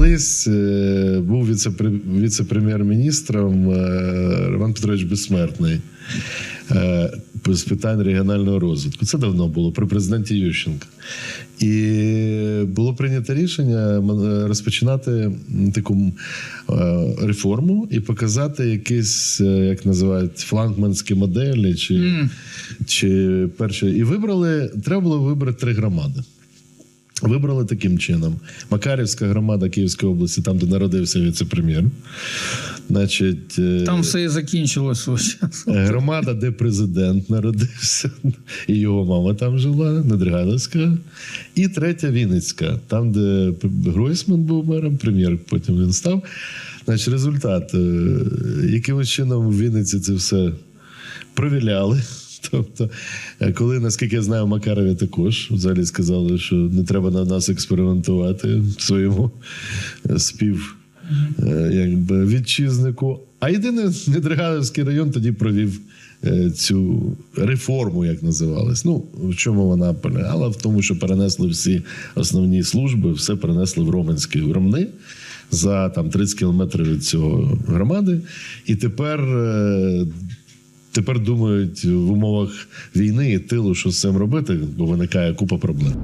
колись е, був віце-пре- віце-прем'єр-міністром е, Роман Петрович Безсмертний е, з питань регіонального розвитку. Це давно було при президенті Ющенка. І було прийнято рішення розпочинати таку реформу і показати якісь, як називають, флагманські моделі чи, чи перші. І вибрали, треба було вибрати три громади. Вибрали таким чином: Макарівська громада Київської області, там, де народився віце-прем'єр. Значить, е, Там все і закінчилось ось. громада, де президент народився, і його мама там жила, Недригайловська. І третя Вінницька, там, де Гройсман був мером, прем'єр, потім він став. Значить, результат, е, якимось чином в Вінниці це все провіляли. Тобто, е, коли, наскільки я знаю, в Макарові також взагалі сказали, що не треба на нас експериментувати в своєму е, спів е, якби, вітчизнику. А єдине, Недригайлівський район тоді провів цю реформу, як називалась. Ну, в чому вона полягала? В тому, що перенесли всі основні служби, все перенесли в Роменські в Ромни за там 30 кілометрів від цього громади. І тепер. Тепер думають в умовах війни і тилу, що з цим робити, бо виникає купа проблем.